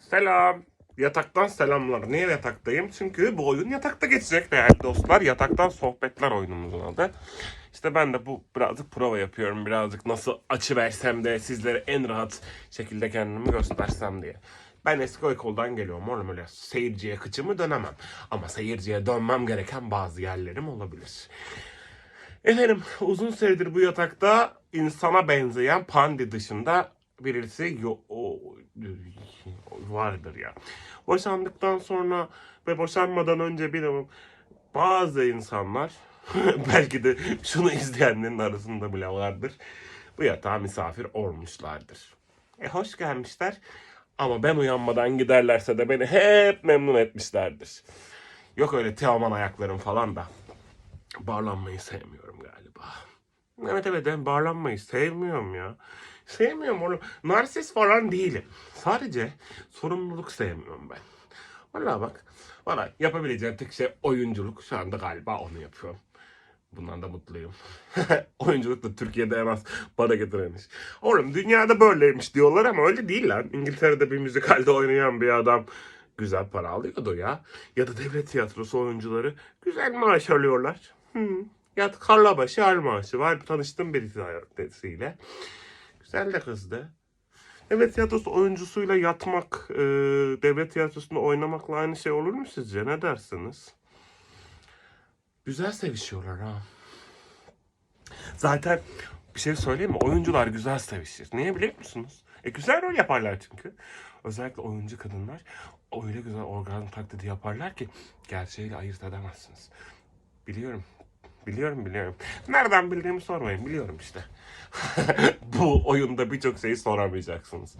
Selam. Yataktan selamlar. Niye yataktayım? Çünkü bu oyun yatakta geçecek değerli dostlar. Yataktan sohbetler oyunumuzun adı. İşte ben de bu birazcık prova yapıyorum. Birazcık nasıl açı versem de sizlere en rahat şekilde kendimi göstersem diye. Ben eski okuldan geliyorum oğlum öyle seyirciye kıçımı dönemem. Ama seyirciye dönmem gereken bazı yerlerim olabilir. Efendim uzun süredir bu yatakta insana benzeyen pandi dışında birisi vardır ya. Boşandıktan sonra ve boşanmadan önce bir bazı insanlar belki de şunu izleyenlerin arasında bile vardır. Bu yatağa misafir olmuşlardır. E hoş gelmişler ama ben uyanmadan giderlerse de beni hep memnun etmişlerdir. Yok öyle Teoman ayaklarım falan da. Bağlanmayı sevmiyorum galiba. Evet evet ben bağlanmayı sevmiyorum ya. Sevmiyorum oğlum. Narsist falan değilim. Sadece sorumluluk sevmiyorum ben. Vallahi bak. Valla yapabileceğim tek şey oyunculuk. Şu anda galiba onu yapıyorum. Bundan da mutluyum. Oyunculuk da Türkiye'de en az para getiren iş. Oğlum dünyada böyleymiş diyorlar ama öyle değil lan. İngiltere'de bir müzikalde oynayan bir adam güzel para alıyordu ya. Ya da devlet tiyatrosu oyuncuları güzel maaş alıyorlar. Hmm. Ya Karlabaşı al maaşı var. Tanıştım birisiyle. Güzel de kızdı. Devlet tiyatrosu oyuncusuyla yatmak, e, devlet tiyatrosunda oynamakla aynı şey olur mu sizce? Ne dersiniz? Güzel sevişiyorlar ha. Zaten bir şey söyleyeyim mi? Oyuncular güzel sevişir. Niye biliyor musunuz? E güzel rol yaparlar çünkü. Özellikle oyuncu kadınlar öyle güzel orgazm taklidi yaparlar ki gerçeğiyle ayırt edemezsiniz. Biliyorum. Biliyorum biliyorum. Nereden bildiğimi sormayın. Biliyorum işte. Bu oyunda birçok şeyi soramayacaksınız.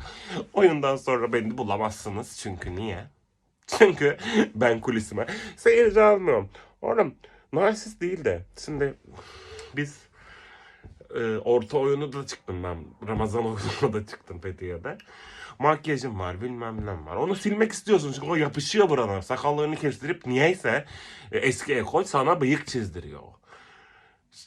Oyundan sonra beni bulamazsınız. Çünkü niye? Çünkü ben kulisime seyirci almıyorum. Oğlum narsist değil de. Şimdi biz e, orta oyunu da çıktım ben. Ramazan oyununa da çıktım Fethiye'de. Makyajım var bilmem ne var. Onu silmek istiyorsun çünkü o yapışıyor burana. Sakallarını kestirip niyeyse e, eski ekol sana bıyık çizdiriyor.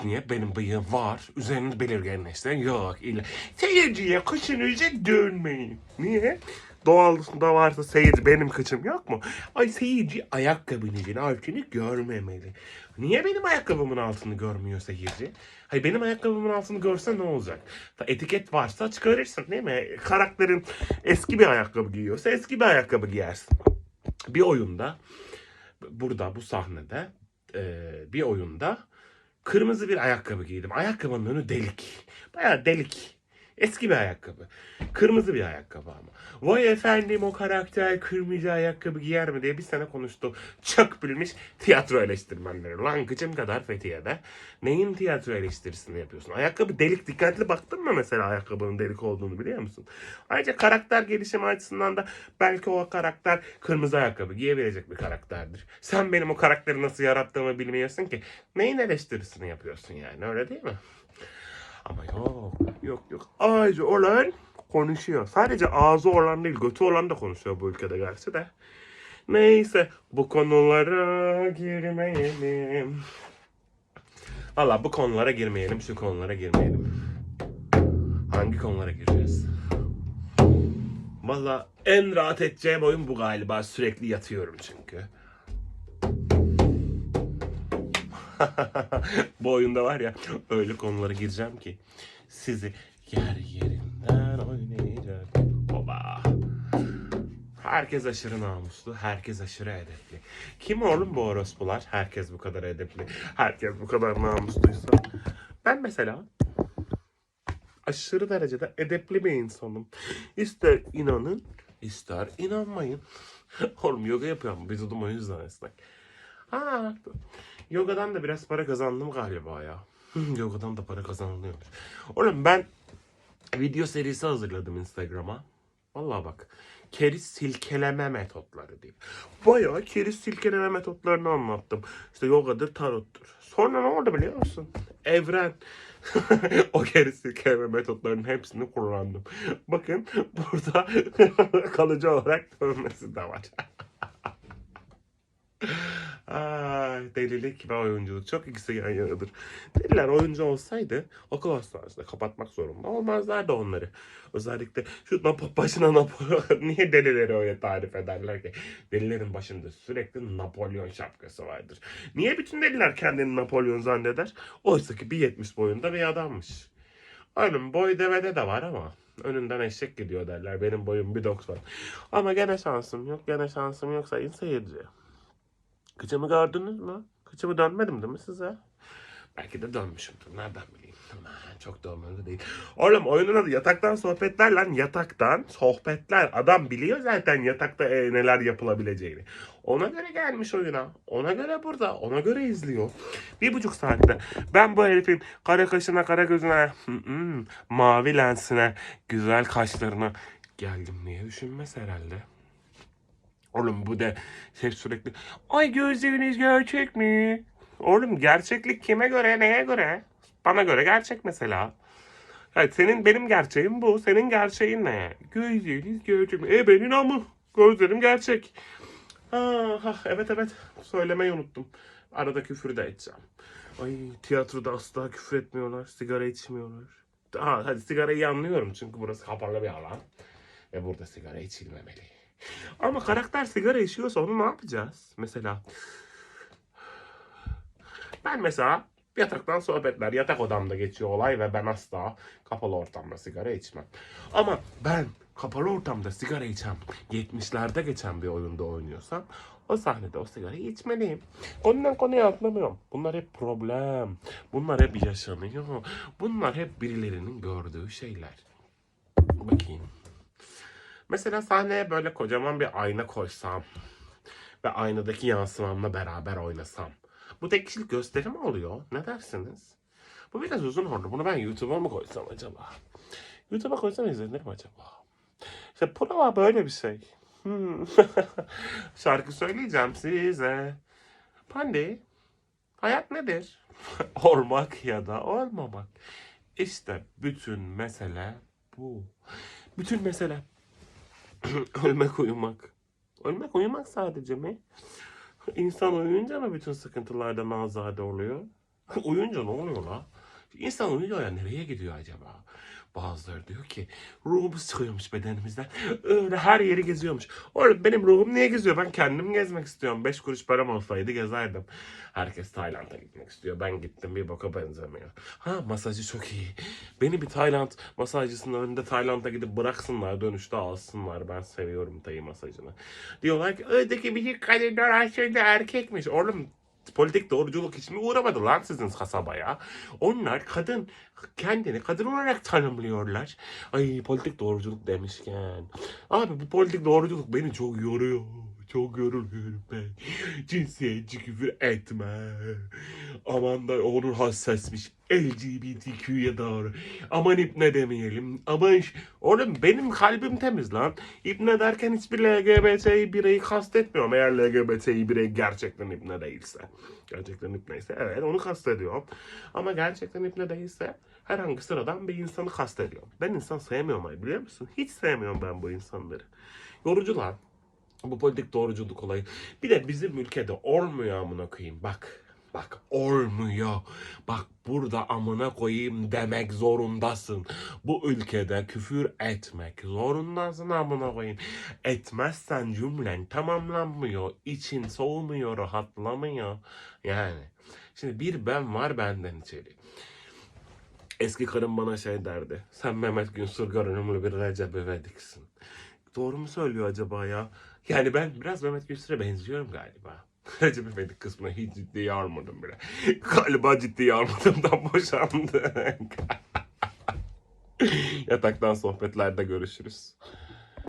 Niye? Benim bıyığım var. Üzerinde belirginleştiren yok. İlla. Seyirciye kışınıza dönmeyin. Niye? Doğalında varsa seyirci benim kıçım yok mu? Ay seyirci ayakkabınızın altını görmemeli. Niye benim ayakkabımın altını görmüyor seyirci? Hayır benim ayakkabımın altını görse ne olacak? Etiket varsa çıkarırsın değil mi? Karakterin eski bir ayakkabı giyiyorsa eski bir ayakkabı giyersin. Bir oyunda burada bu sahnede bir oyunda kırmızı bir ayakkabı giydim. Ayakkabının önü delik. Bayağı delik. Eski bir ayakkabı. Kırmızı bir ayakkabı ama. Vay efendim o karakter kırmızı ayakkabı giyer mi diye bir sene konuştu. Çok bilmiş tiyatro eleştirmenleri. Lan kıçım kadar Fethiye'de. Neyin tiyatro eleştirisini yapıyorsun? Ayakkabı delik dikkatli baktın mı mesela ayakkabının delik olduğunu biliyor musun? Ayrıca karakter gelişimi açısından da belki o karakter kırmızı ayakkabı giyebilecek bir karakterdir. Sen benim o karakteri nasıl yarattığımı bilmiyorsun ki. Neyin eleştirisini yapıyorsun yani öyle değil mi? Ama yok, yok, yok. Ağzı olan konuşuyor. Sadece ağzı olan değil, götü olan da konuşuyor bu ülkede gerçi de. Neyse, bu konulara girmeyelim. Valla bu konulara girmeyelim, şu konulara girmeyelim. Hangi konulara gireceğiz? Valla en rahat edeceğim oyun bu galiba. Sürekli yatıyorum çünkü. Bu oyunda var ya öyle konulara gireceğim ki sizi yer yerinden oynayacak. Oba. Herkes aşırı namuslu, herkes aşırı edepli. Kim oğlum bu orospular? Herkes bu kadar edepli, herkes bu kadar namusluysa. Ben mesela aşırı derecede edepli bir insanım. İster inanın, ister inanmayın. Oğlum yoga yapıyorum. Vücudum o yüzden esnek. Ha, yogadan da biraz para kazandım galiba ya. yogadan da para kazanılıyormuş. Oğlum ben video serisi hazırladım Instagram'a. Vallahi bak. Keriz silkeleme metotları diye. Bayağı keriz silkeleme metotlarını anlattım. İşte yogadır, tarottur. Sonra ne oldu biliyor musun? Evren. o keriz silkeleme metotlarının hepsini kullandım. Bakın burada kalıcı olarak dönmesi de var. Ay, delilik ve oyunculuk çok ikisi yan yanadır. Deliler oyuncu olsaydı okul hastanesinde kapatmak zorunda olmazlardı onları. Özellikle şu Napo- başına Napolyon niye delileri öyle tarif ederler ki? Delilerin başında sürekli Napolyon şapkası vardır. Niye bütün deliler kendini Napolyon zanneder? Oysa ki 1.70 boyunda bir adammış. Oğlum boy devede de var ama önünden eşek gidiyor derler. Benim boyum 1.90. Ama gene şansım yok. Gene şansım yok sayın seyirci. Kıçımı gördünüz mü? Kıçımı dönmedim değil mi size? Belki de dönmüşümdür. Nereden bileyim? Çok umurumda değil. Oğlum oyunun adı yataktan sohbetler lan. Yataktan sohbetler. Adam biliyor zaten yatakta e, neler yapılabileceğini. Ona göre gelmiş oyuna. Ona göre burada. Ona göre izliyor. Bir buçuk saatte. Ben bu herifin kara kaşına, kara gözüne, mavi lensine, güzel kaşlarına geldim diye düşünmez herhalde. Oğlum bu da hep sürekli ay gözleriniz gerçek mi? Oğlum gerçeklik kime göre neye göre? Bana göre gerçek mesela. Yani senin benim gerçeğim bu. Senin gerçeğin ne? Gözleriniz gerçek mi? E benim ama gözlerim gerçek. Ha, evet evet söylemeyi unuttum. Arada küfür de edeceğim. Ay tiyatroda asla küfür etmiyorlar. Sigara içmiyorlar. Ha, hadi sigarayı anlıyorum çünkü burası kapalı bir alan. Ve burada sigara içilmemeli. Ama karakter sigara içiyorsa onu ne yapacağız? Mesela ben mesela yataktan sohbetler, yatak odamda geçiyor olay ve ben asla kapalı ortamda sigara içmem. Ama ben kapalı ortamda sigara içen, 70'lerde geçen bir oyunda oynuyorsam o sahnede o sigarayı içmeliyim. Konudan konuya atlamıyorum. Bunlar hep problem. Bunlar hep yaşanıyor. Bunlar hep birilerinin gördüğü şeyler. Bakayım. Mesela sahneye böyle kocaman bir ayna koysam ve aynadaki yansımamla beraber oynasam. Bu tek kişilik gösteri oluyor? Ne dersiniz? Bu biraz uzun oldu. Bunu ben YouTube'a mı koysam acaba? YouTube'a koysam izlenir mi acaba? İşte prova böyle bir şey. Hmm. Şarkı söyleyeceğim size. Pandi, hayat nedir? Olmak ya da olmamak. İşte bütün mesele bu. Bütün mesele ölmek uyumak. Ölmek uyumak sadece mi? İnsan uyuyunca mı bütün sıkıntılardan azade oluyor? uyuyunca ne oluyor la? İnsan uyuyor ya nereye gidiyor acaba? Bazıları diyor ki ruhumuz çıkıyormuş bedenimizden. Öyle her yeri geziyormuş. Oğlum benim ruhum niye geziyor? Ben kendim gezmek istiyorum. Beş kuruş param olsaydı gezerdim. Herkes Tayland'a gitmek istiyor. Ben gittim bir boka benzemiyor. Ha masajı çok iyi. Beni bir Tayland masajcısının önünde Tayland'a gidip bıraksınlar. Dönüşte alsınlar. Ben seviyorum Tay masajını. Diyorlar ki öteki bir kadın aşağıda erkekmiş. Oğlum politik doğruculuk mi uğramadı lan sizin kasabaya? Onlar kadın kendini kadın olarak tanımlıyorlar. Ay politik doğruculuk demişken. Abi bu politik doğruculuk beni çok yoruyor. Çok yoruluyorum ben. Cinsiyetçi küfür etme. Aman da onun hassasmış. LGBTQ'ya doğru. Aman ipne demeyelim. Aman ş- oğlum benim kalbim temiz lan. İpne derken hiçbir LGBT'yi bireyi kastetmiyorum. Eğer LGBT'yi birey gerçekten ipne değilse. Gerçekten ipneyse evet onu kastediyorum. Ama gerçekten ipne değilse herhangi sıradan bir insanı kastediyorum. Ben insan sevmiyorum ay biliyor musun? Hiç sevmiyorum ben bu insanları. Yorucular. Bu politik doğruculuk olayı. Bir de bizim ülkede olmuyor amına koyayım. Bak. Bak olmuyor. Bak burada amına koyayım demek zorundasın. Bu ülkede küfür etmek zorundasın amına koyayım. Etmezsen cümlen tamamlanmıyor. için soğumuyor, rahatlamıyor. Yani. Şimdi bir ben var benden içeri. Eski karım bana şey derdi. Sen Mehmet Günsur görünümlü bir Recep İvedik'sin. Doğru mu söylüyor acaba ya? Yani ben biraz Mehmet Gülsür'e benziyorum galiba. İvedik kısmını hiç ciddiye almadım bile. Galiba ciddiye almadığımdan boşandık. Yataktan sohbetlerde görüşürüz.